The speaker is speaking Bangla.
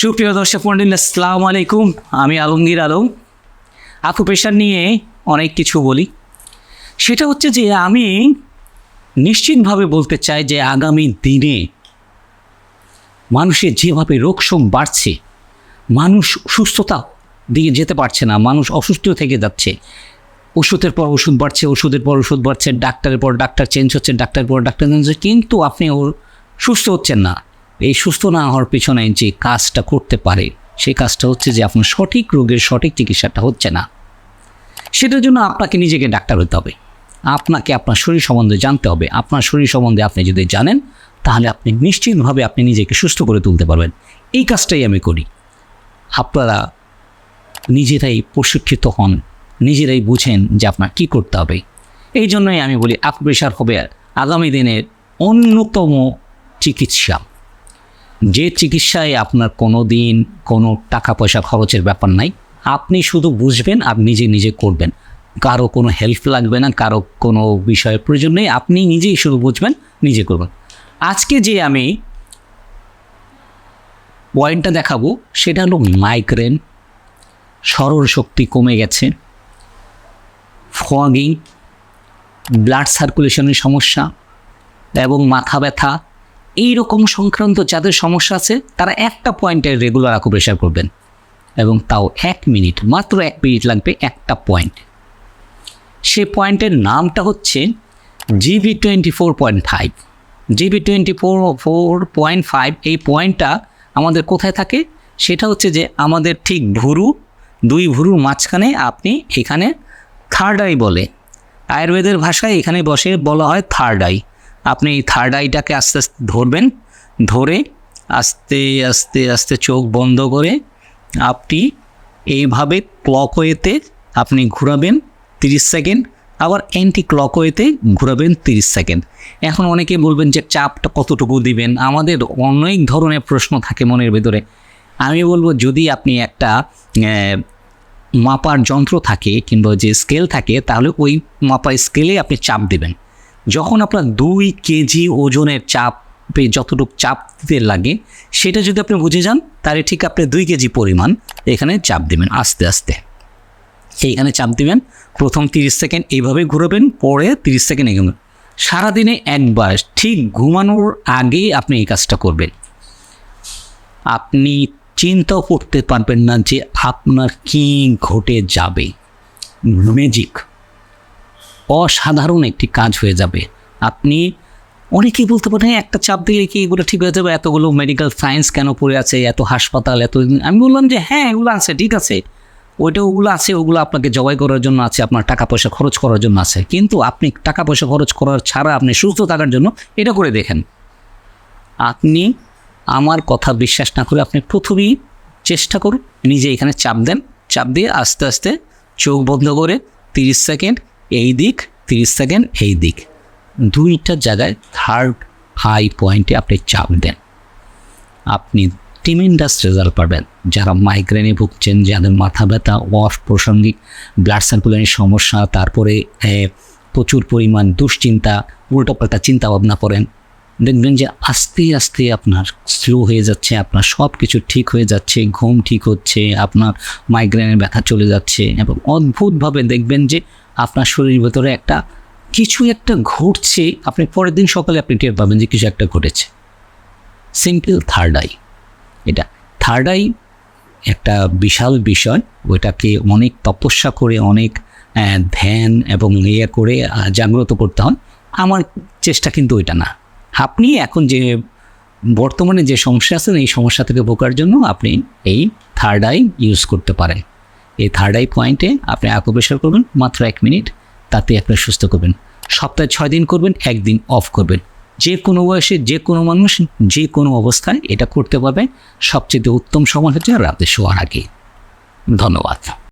সুপ্রিয় দর্শক মন্ডলী, আসসালামু আলাইকুম। আমি আলমগীর আলম। আকুপেশার নিয়ে অনেক কিছু বলি। সেটা হচ্ছে যে, আমি নিশ্চিতভাবে বলতে চাই যে, আগামী দিনে মানুষের যেভাবে রোগশোক বাড়ছে, মানুষ সুস্থতা দিকে যেতে পারছে না, মানুষ অসুস্থ থেকে যাচ্ছে। ওষুধের পর ওষুধ বাড়ছে, ওষুধের পর ওষুধ বাড়ছে, ডাক্তারের পর ডাক্তার চেঞ্জ হচ্ছে, ডাক্তারের পর ডাক্তার চেঞ্জ হচ্ছে, কিন্তু আপনি ওর সুস্থ হচ্ছেন না। এই সুস্থ না হওয়ার পিছনে যে কাজটা করতে পারে, সেই কাজটা হচ্ছে যে আপনার সঠিক রোগের সঠিক চিকিৎসাটা হচ্ছে না। সেটার জন্য আপনাকে নিজেকে ডাক্তার হতে হবে। আপনাকে আপনার শরীর সম্বন্ধে জানতে হবে। আপনার শরীর সম্বন্ধে আপনি যদি জানেন, তাহলে আপনি নিশ্চিতভাবে আপনি নিজেকে সুস্থ করে তুলতে পারবেন। এই কাজটাই আমি করি। আপনারা নিজেরাই প্রশিক্ষিত হন, নিজেরাই বুঝেন যে আপনার কী করতে হবে। এই জন্যই আমি বলি আকুপ্রেশার হবে আগামী দিনের অন্যতম চিকিৎসা। যে চিকিৎসায় আপনার কোনো দিন কোনো টাকা পয়সা খরচের ব্যাপার নাই, আপনি শুধু বুঝবেন আর নিজে নিজে করবেন। কারও কোনো হেল্প লাগবে না, কারও কোনো বিষয়ের প্রয়োজন নেই, আপনি নিজেই শুধু বুঝবেন, নিজে করবেন। আজকে যে আমি পয়েন্টটা দেখাবো, সেটা হলো মাইগ্রেন সরল শক্তি কমে গেছে ফগিং ব্লাড সার্কুলেশনের সমস্যা এবং মাথা ব্যথা এই রকম সংক্রান্ত যাদের সমস্যা আছে, তারা একটা পয়েন্টে রেগুলার আকুপ্রেশার করবেন। এবং তাও এক মিনিট মাত্র এক মিনিট লাগবে একটা পয়েন্ট সে পয়েন্টের নামটা হচ্ছে GB twenty four point five GB twenty four four point five এই পয়েন্টটা আমাদের কোথায় থাকে? সেটা হচ্ছে যে আমাদের ঠিক ভুরু, দুই ভুরুর মাঝখানে আপনি এখানে থার্ড আই বলে। আয়ুর্বেদের ভাষায় এখানে বসে বলা হয় থার্ড আই আপনি থার্ড আইটাকে আস্তে আস্তে ধরবেন, ধরে আস্তে আস্তে আস্তে চোখ বন্ধ করে আপনি এইভাবে ক্লকওয়েতে আপনি ঘোরাবেন তিরিশ সেকেন্ড আবার অ্যান্টি ক্লকওয়েতে ঘোরাবেন তিরিশ সেকেন্ড এখন অনেকে বলবেন যে চাপটা কতটুকু দিবেন? আমাদের অনেক ধরনের প্রশ্ন থাকে মনের ভেতরে। আমি বলব যদি আপনি একটা মাপার যন্ত্র থাকে কিংবা যে স্কেল থাকে, তাহলে ওই মাপার স্কেলে আপনি চাপ দেবেন। যখন আপনার দুই কেজি ওজনের চাপে যতটুকু চাপ দিতে লাগে, সেটা যদি আপনি বুঝে যান, তাহলে ঠিক আপনি দুই কেজি পরিমাণ এখানে চাপ দেবেন আস্তে আস্তে। এইখানে চাপ দেবেন, প্রথম তিরিশ সেকেন্ড এইভাবে ঘুরাবেন, পরে তিরিশ সেকেন্ড এগোবেন। সারাদিনে একবার ঠিক ঘুমানোর আগে আপনি এই কাজটা করবেন। আপনি চিন্তাও করতে পারবেন না যে আপনার কি ঘটে যাবে। ম্যাজিক অসাধারণ একটি কাজ হয়ে যাবে। আপনি অনেকেই বলতে পারেন "হ্যাঁ, একটা চাপ দিলে কি এগুলো ঠিক হয়ে যাবে? এতগুলো মেডিকেল সায়েন্স কেন পড়ে আছে? এত হাসপাতাল এত আমি বললাম যে হ্যাঁ এগুলো আছে ঠিক আছে। ওইটা ওগুলো আছে ওগুলো আপনাকে জবাই করার জন্য আছে আপনার টাকা পয়সা খরচ করার জন্য আছে। কিন্তু আপনি টাকা পয়সা খরচ করার ছাড়া আপনি সুস্থ থাকার জন্য এটা করে দেখেন। আপনি আমার কথা বিশ্বাস না করে আপনি প্রথমেই চেষ্টা করুন নিজে এখানে চাপ দেন। চাপ দিয়ে আস্তে আস্তে চোখ বন্ধ করে তিরিশ সেকেন্ড এই দিক, তিরিশ সেকেন্ড এই দিক। দুইটা জায়গায় থার্ড হাই পয়েন্টে আপনি চাপ দেন। আপনি টিমেন্ডাস রেজাল্ট পাবেন। যারা মাইগ্রেনে ভুগছেন, যাদের মাথা ব্যথা, অফ প্রসঙ্গিক ব্লাড সার্কুলেশনের সমস্যা, তারপরে প্রচুর পরিমাণ দুশ্চিন্তা, উল্টোপাল্টা চিন্তা ভাবনা করেন দেখবেন যে আস্তে আস্তে আপনার স্লো হয়ে যাচ্ছে, আপনার সব কিছু ঠিক হয়ে যাচ্ছে, ঘুম ঠিক হচ্ছে, আপনার মাইগ্রেনের ব্যথা চলে যাচ্ছে এবং অদ্ভুতভাবে দেখবেন যে আপনার শরীরের ভেতরে একটা কিছু একটা ঘটছে, আপনি পরের দিন সকালে আপনি টের পাবেন যে কিছু একটা ঘটেছে। সিম্পল থার্ড আই এটা থার্ড আই একটা বিশাল বিষয়, ওইটাকে অনেক তপস্যা করে, অনেক ধ্যান এবং ইয়ে করে জাগ্রত করতে হয়। আমার চেষ্টা কিন্তু ওইটা না। আপনি এখন যে বর্তমানে যে সমস্যা আছেন, এই সমস্যা থেকে ভোগার জন্য আপনি এই থার্ড আই ইউজ করতে পারেন। এই থার্ড আই পয়েন্টে আপনি আকুপ্রেশার করবেন মাত্র এক মিনিট, তাতে আপনি সুস্থ করবেন। সপ্তাহে ছয় দিন করবেন, একদিন অফ করবেন। যে কোনো বয়সে, যে কোনো মানুষ, যে কোনো অবস্থায় এটা করতে পারবে। সবচেয়ে উত্তম সময় হচ্ছে রাতে শোয়ার আগে। ধন্যবাদ।